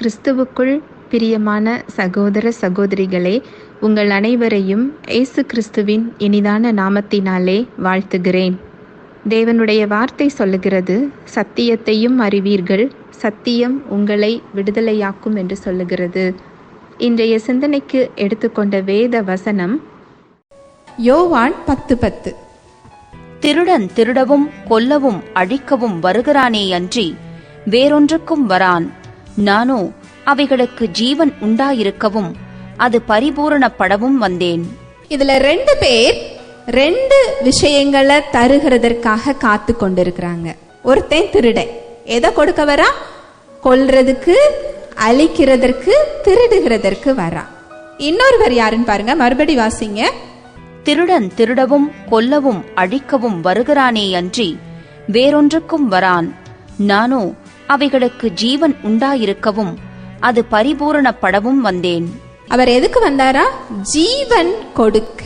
கிறிஸ்துவுக்குள் பிரியமான சகோதர சகோதரிகளே உங்கள் அனைவரையும் இயேசு கிறிஸ்துவின் இனிதான நாமத்தினாலே வாழ்த்துகிறேன். தேவனுடைய வார்த்தை சொல்லுகிறது சத்தியத்தையும் அறிவீர்கள் சத்தியம் உங்களை விடுதலையாக்கும் என்று சொல்லுகிறது. இன்றைய சிந்தனைக்கு எடுத்துக்கொண்ட வேத வசனம் யோவான் பத்து பத்து. திருடன் திருடவும் கொல்லவும் அழிக்கவும் வருகிறானே அன்றி வேறொன்றுக்கும் வரான். நானோ அவைகளுக்கு ஜீவன் உண்டாயிருக்கவும் அது பரிபூரணப்படவும் வந்தேன். இதுல ரெண்டு பேர் ரெண்டு விஷயங்களை தருகிறதற்காக காத்து கொண்டிருக்கிறாங்க. ஒருத்தன் திருடன். எதை கொடுக்க வரா? கொல்றதுக்கு அழிக்கிறதற்கு திருடுகிறதற்கு வரா. இன்னொருவர் யாருன்னு பாருங்க மறுபடி வாசிங்க. திருடன் திருடவும் கொல்லவும் அழிக்கவும் வருகிறானே அன்றி வேறொன்றுக்கும் வரான். நானோ அவைகளுக்கு ஜீவன் உண்டாயிருக்கவும் அது பரிபூரணப்படவும் வந்தேன். அவர் எதுக்கு வந்தாரா? ஜீவன் கொடுக்க.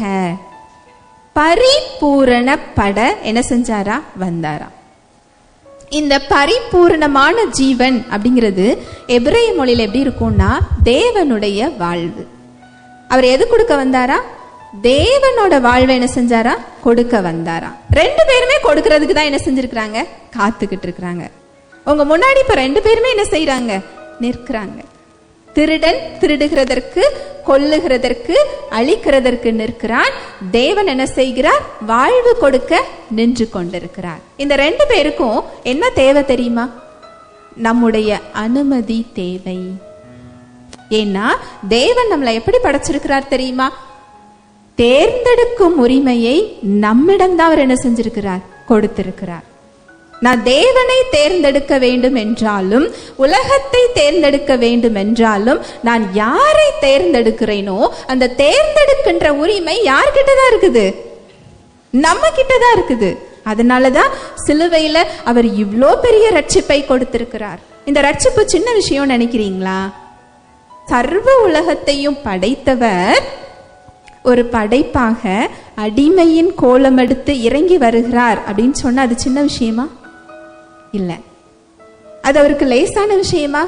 பரிபூரணப்பட என்ன செஞ்சாரா? வந்தாரா. இந்த பரிபூரணமான ஜீவன் அப்படிங்கிறது எபிரேய மொழியில எப்படி இருக்கும்னா தேவனுடைய வாழ்வு. அவர் எது கொடுக்க வந்தாரா? தேவனோட வாழ்வை என்ன செஞ்சாரா? கொடுக்க வந்தாரா. ரெண்டு பேருமே கொடுக்கறதுக்கு தான் என்ன செஞ்சிருக்கிறாங்க? காத்துக்கிட்டு இருக்கிறாங்க. உங்க முன்னாடி இப்ப ரெண்டு பேருமே என்ன செய்யறாங்க நிற்கிறாங்க. திருடன் திருடுகிறதற்கு கொல்லுகிறதற்கு அழிக்கிறதற்கு நிற்கிறான். தேவன் என்ன செய்கிறார்? வாழ்வு கொடுக்க நின்று கொண்டிருக்கிறார். இந்த ரெண்டு பேருக்கும் என்ன தேவை தெரியுமா? நம்முடைய அனுமதி தேவை. ஏன்னா தேவன் நம்மளை எப்படி படைச்சிருக்கிறார் தெரியுமா? தேர்ந்தெடுக்கும் உரிமையை நம்மிடம்தான் அவர் என்ன செஞ்சிருக்கிறார்? கொடுத்திருக்கிறார். நான் தேவனை தேர்ந்தெடுக்க வேண்டும் என்றாலும் உலகத்தை தேர்ந்தெடுக்க வேண்டும் என்றாலும் நான் யாரை தேர்ந்தெடுக்கிறேனோ அந்த தேர்ந்தெடுக்கின்ற உரிமை யார்கிட்ட தான் இருக்குது? நம்ம கிட்ட தான் இருக்குது. அதனாலதான் சிலுவையில அவர் இவ்வளோ பெரிய ரட்சிப்பை கொடுத்திருக்கிறார். இந்த ரட்சிப்பு சின்ன விஷயம் நினைக்கிறீங்களா? சர்வ உலகத்தையும் படைத்தவர் ஒரு படைப்பாக அடிமையின் கோலம் எடுத்து இறங்கி வருகிறார் அப்படின்னு சொன்னா அது சின்ன விஷயமா? இல்லை. அது அவருக்கு லேசான விஷயமா?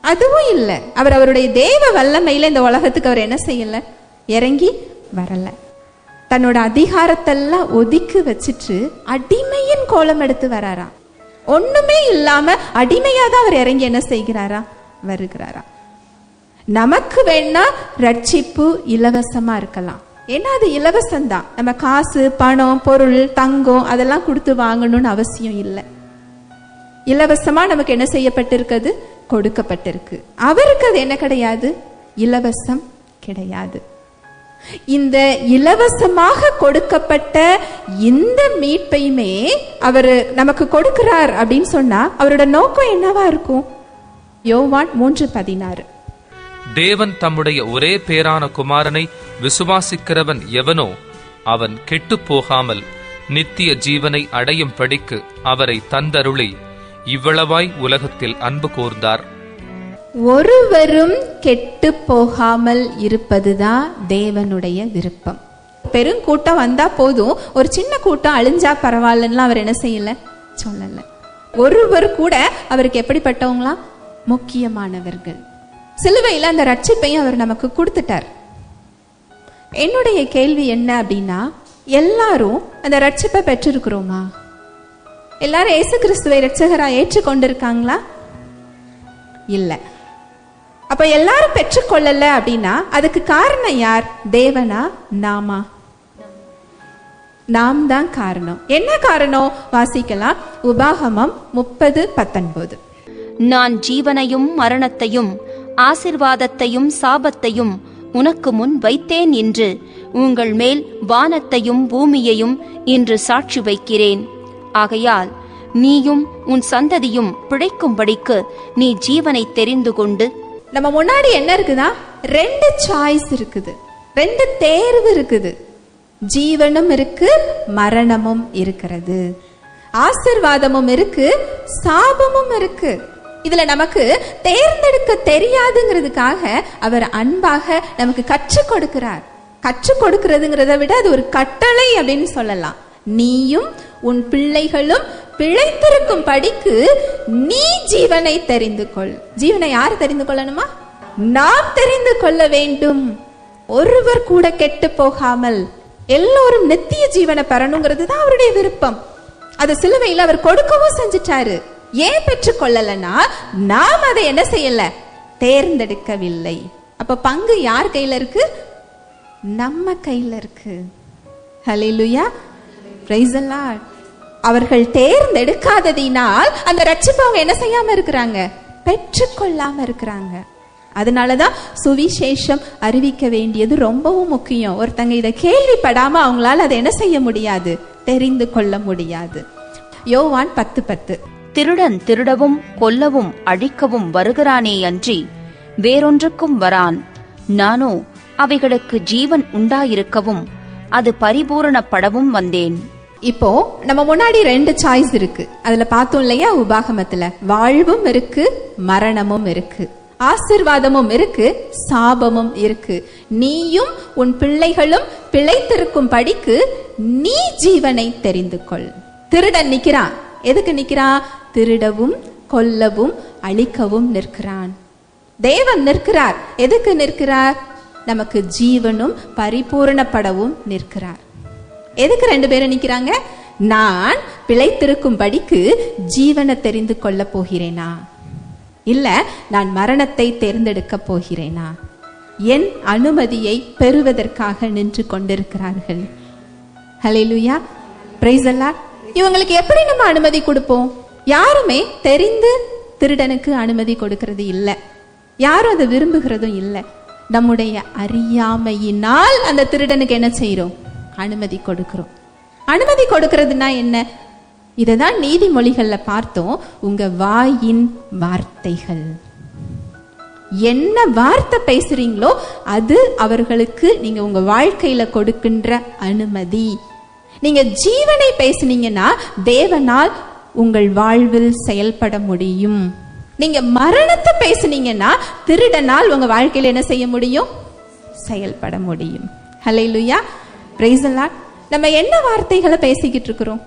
அதுவும் இல்லை. அவர் அவருடைய தேவ வல்லமையில் இந்த உலகத்துக்கு அவர் என்ன செய்யல? இறங்கி வரல. தன்னோட அதிகாரத்தெல்லாம் ஒதுக்கி வச்சுட்டு அடிமையின் கோலம் எடுத்து வராரா ஒண்ணுமே இல்லாம அடிமையா தான் அவர் இறங்கி என்ன செய்கிறாரா? வருகிறாரா. நமக்கு வேணா ரட்சிப்பு இலவசமா இருக்கலாம். ஏன்னா அது இலவசம்தான். நம்ம காசு பணம் பொருள் தங்கம் அதெல்லாம் கொடுத்து வாங்கணும்னு அவசியம் இல்லை. இலவசமாக நமக்கு என்ன செய்யப்பட்டிருக்கிறது? கொடுக்கப்பட்டிருக்கு. அவருக்கு அது என்ன கிடையாது? இலவசம் கிடையாது. இந்த இலவசமாக கொடுக்கப்பட்ட இந்த மீட்பையுமே அவர் நமக்கு கொடுக்கிறார் அப்படின்னு சொன்னா அவரோட நோக்கம் என்னவா இருக்கும்? யோவான் மூன்று பதினாறு. தேவன் தம்முடைய ஒரே பேரான குமாரனை விசுவாசிக்கிறவன் எவனோ அவன் கெட்டுப் போகாமல் நித்திய ஜீவனை அடையும் படிக்கு அவரை தந்தருளி இவ்வளவாய் உலகத்தில் அன்பு கூர்ந்தார். ஒருவரும் கெட்டு போகாமல் இருப்பதுதான் தேவனுடைய விருப்பம். பெருங்கூட்டம் வந்தா போதும். ஒரு சின்ன கூட்டம் அழிஞ்சா பரவாயில்லன்னு அவர் என்ன செய்யல? சொல்லல. ஒருவர் கூட அவருக்கு எப்படிப்பட்டவங்களா? முக்கியமானவர்கள். சிலுவையில் அந்த ரட்சிப்பையும் அவர் நமக்கு கொடுத்துட்டார். என்னுடைய கேள்வி என்ன அப்படின்னா எல்லாரும் அந்த ரட்சிப்பை பெற்றிருக்கிறோமா? எல்லாரும் இயேசு கிறிஸ்துவை ரட்சகரா ஏற்றுக்கொண்டிருக்காங்களா? இல்லை. அப்ப எல்லாரும் பெற்றுக்கொள்ளல அப்படின்னா அதுக்கு காரணம் யார்? தேவனா? நாமா? நாம் தான் காரணம். என்ன காரணம்? வாசிக்கலாம். உபாகமம் முப்பது பத்தொன்பது. நான் ஜீவனையும் மரணத்தையும் ஆசிர்வாதத்தையும் சாபத்தையும் உனக்கு முன் வைத்தேன் என்று உங்கள் மேல் வானத்தையும் பூமியையும் இன்று சாட்சி வைக்கிறேன். ஆகையால் நீயும் உன் சந்ததியும் பிழைக்கும்படிக்கு நீ ஜீவனை தெரிந்து கொண்டு நம்ம முன்னாடி என்ன இருக்குன்னா ரெண்டு சாய்ஸ் இருக்குது. ரெண்டு தேர்வு இருக்குது. ஜீவனும் இருக்கு மரணமும் இருக்கிறது. ஆசிர்வாதமும் இருக்கு சாபமும் இருக்கு. இதுல நமக்கு தேர்ந்தெடுக்க தெரியாதுங்கிறதுக்காக அவர் அன்பாக நமக்கு கற்றுக் கொடுக்கிறார். கற்றுக் கொடுக்கிறதுங்கிறத விட அது ஒரு கட்டளை அப்படின்னு சொல்லலாம். நீயும் உன் பிள்ளைகளும் பிழைத்திருக்கும் படிக்கு நீ ஜீவனை தெரிந்து கொள். ஜீவனை யார் தெரிந்து கொள்ளணுமா? நாம் தெரிந்து கொள்ள வேண்டும். ஒருவர் கூட கெட்டு போகாமல் எல்லோரும் நித்திய ஜீவனை பெறணுங்கிறது தான் அவருடைய விருப்பம். அது சிலுவையில் அவர் கொடுக்கவும் செஞ்சிட்டாரு. ஏன் பெற்றுக் கொள்ளலன்னா நாம் அதை என்ன செய்யல? தேர்ந்தெடுக்கவில்லை. அப்ப பங்கு யார் கையில இருக்கு? நம்ம கையில இருக்கு. ஹலிலுயா அவர்கள் தேர்ந்தெடுக்காததினால் அந்த ரட்சிப்பு அவங்க என்ன செய்யாம இருக்கிறாங்க? பெற்றுக்கொள்ளாம இருக்கிறாங்க. அதனாலதான் சுவிசேஷம் அறிவிக்க வேண்டியது ரொம்பவும் முக்கியம். ஒருத்தங்க இதை கேள்விப்படாம அவங்களால அதை என்ன செய்ய முடியாது? தெரிந்து கொள்ள முடியாது. யோவான் பத்து பத்து. திருடன் திருடவும் கொல்லவும் அழிக்கவும் வருகிறானே அன்றி வேறொன்றுக்கும் வரான். நானோ அவைகளுக்கு ஜீவன் உண்டாயிருக்கவும் அது பரிபூரணப்படவும் வந்தேன். இப்போ நம்ம முன்னாடி ரெண்டு சாய்ஸ் இருக்கு. அதுல பார்த்தோம் இல்லையா உபாகமத்துல. வாழ்வும் இருக்கு மரணமும் இருக்கு. ஆசிர்வாதமும் இருக்கு சாபமும் இருக்கு. நீயும் உன் பிள்ளைகளும் பிழைத்திருக்கும் படிக்கு நீ ஜீவனை தெரிந்து கொள். திருடன் நிக்கிறான். எதுக்கு நிக்கிறான்? திருடவும் கொல்லவும் அழிக்கவும் நிற்கிறான். தேவன் நிற்கிறார். எதுக்கு நிற்கிறார்? நமக்கு ஜீவனும் பரிபூரணப்படவும் நிற்கிறார். எதுக்கு ரெண்டு பேரும் நிக்கிறாங்க? நான் பிழைத்திருக்கும் படிக்கு ஜீவனை தெரிந்து கொள்ள போகிறேனா? இல்ல நான் மரணத்தை தேர்ந்தெடுக்க போகிறேனா? என் அனுமதியை பெறுவதற்காக நின்று கொண்டிருக்கிறார்கள். ஹalleluya லூயா the இவங்களுக்கு எப்படி நம்ம அனுமதி கொடுப்போம்? யாருமே தெரிந்து திருடனுக்கு அனுமதி கொடுக்கிறது இல்லை. யாரும் அதை விரும்புகிறதும் இல்லை. நம்முடைய அறியாமையினால் அந்த திருடனுக்கு என்ன செய்கிறோம் அனுமதி கொடுக்கிறோம். அனுமதி கொடுக்கறதுனா என்ன? இதை தான் நீதிமொழிகளில் பார்த்தோம். உங்க வாயின் வார்த்தைகள். என்ன வார்த்தை பேசுறீங்களோ அது அவர்களுக்கு நீங்க உங்க வாழ்க்கையில கொடுக்கின்ற அனுமதி. நீங்க ஜீவனை பேசுனீங்கன்னா தேவனால் உங்கள் வாழ்வில் செயல்பட முடியும். நீங்க மரணத்தை பேசுனீங்கன்னா திருடனால் உங்க வாழ்க்கையில என்ன செய்ய முடியும்? செயல்பட முடியும். ஹலை லுயா the நம்ம என்ன வார்த்தைகளை பேசிக்கிட்டு இருக்கிறோம்?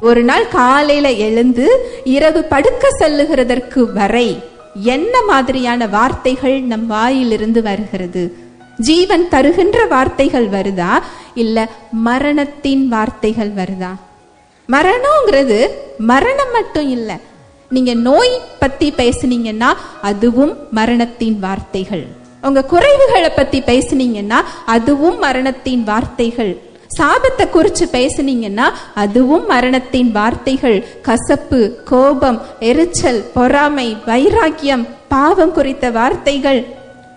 ஒரு நாள் காலையில எழுந்து இரவு படுக்க செல்லுகிறதற்கு வரை என்ன மாதிரியான வார்த்தைகள் நம் வாயிலிருந்து வருகிறது? ஜீவன் தருகின்ற வார்த்தைகள் வருதா? இல்ல மரணத்தின் வார்த்தைகள் வருதா? மரணங்கிறது மரணம் மட்டும் இல்லை. நீங்க நோய் பத்தி பேசுனீங்கன்னா அதுவும் மரணத்தின் வார்த்தைகள். உங்க குறைவுகளை பத்தி பேசுனீங்கன்னா அதுவும் மரணத்தின் வார்த்தைகள். சாபத்தை குறித்து பேசுனீங்கன்னா அதுவும் மரணத்தின் வார்த்தைகள். கசப்பு கோபம் எரிச்சல் பொறாமை வைராக்கியம் பாவம் குறித்த வார்த்தைகள்.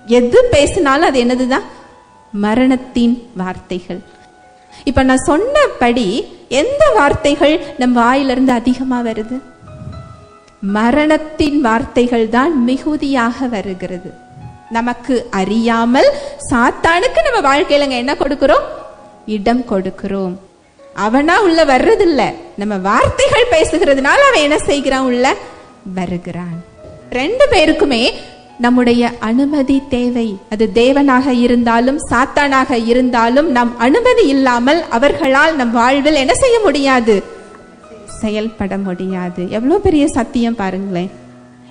எது பேசினாலும் அது என்னதுதான்? மரணத்தின் வார்த்தைகள். இப்ப நான் சொன்னபடி எந்த வார்த்தைகள் நம் வாயிலிருந்து அதிகமா வருது? மரணத்தின் வார்த்தைகள் தான் மிகுதியாக வருகிறது. நமக்கு அறியாமல் சாத்தானுக்கு நம்ம வாழ்க்கையிலங்க என்ன கொடுக்கிறோம்? இடம் கொடுக்கிறோம். அவனா உள்ள வர்றதில்ல. நம்ம வார்த்தைகள் பேசுகிறதுனால அவன் என்ன செய்கிறான் உள்ள? வருகிறான். ரெண்டு பேருக்குமே நம்முடைய அனுமதி தேவை. அது தேவனாக இருந்தாலும் சாத்தானாக இருந்தாலும் நம் அனுமதி இல்லாமல் அவர்களால் நம் வாழ்வில் என்ன செய்ய முடியாது? செயல்பட முடியாது. எவ்வளவு பெரிய சத்தியம் பாருங்களேன்.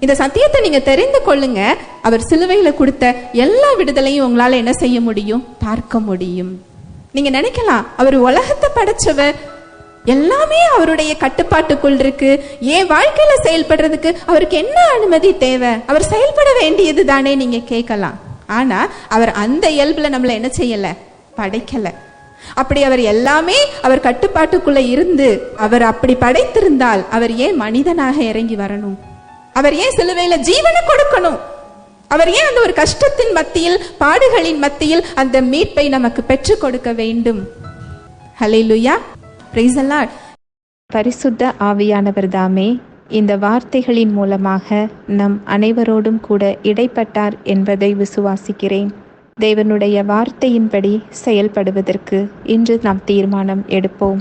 இந்த சத்தியத்தை நீங்க தெரிந்து கொள்ளுங்க. அவர் சிலுவையில கொடுத்த எல்லா விடுதலையும் உங்களால என்ன செய்ய முடியும்? பார்க்க முடியும். நீங்க நினைக்கலாம் அவர் உலகத்தை படைச்சவர். எல்லாமே அவருடைய கட்டுப்பாட்டுக்குள் இருக்கு. என் வாழ்க்கையில செயல்படுறதுக்கு அவருக்கு என்ன அனுமதி தேவை? அவர் செயல்பட வேண்டியது தானே நீங்க கேட்கலாம். ஆனா அவர் அந்த இயல்புல நம்மள என்ன செய்யல? படைக்கல. அப்படி அவர் எல்லாமே அவர் கட்டுப்பாட்டுக்குள்ள இருந்து அவர் அப்படி படைத்திருந்தால் அவர் ஏன் மனிதனாக இறங்கி வரணும்? அவர் ஏன் சிலுவையில ஜீவனை கொடுக்கணும்? அவர் ஏன் அந்த ஒரு கஷ்டத்தின் மத்தியில் பாடுகளின் மத்தியில் அந்த மீட்பை நமக்கு பெற்றுக் கொடுக்க வேண்டும்? ஹலே லுயா the பரிசுத்த ஆவியானவர் தாமே இந்த வார்த்தைகளின் மூலமாக நம் அனைவரோடும் கூட இடைப்பட்டார் என்பதை விசுவாசிக்கிறேன். தேவனுடைய வார்த்தையின்படி செயல்படுவதற்கு இன்று நாம் தீர்மானம் எடுப்போம்.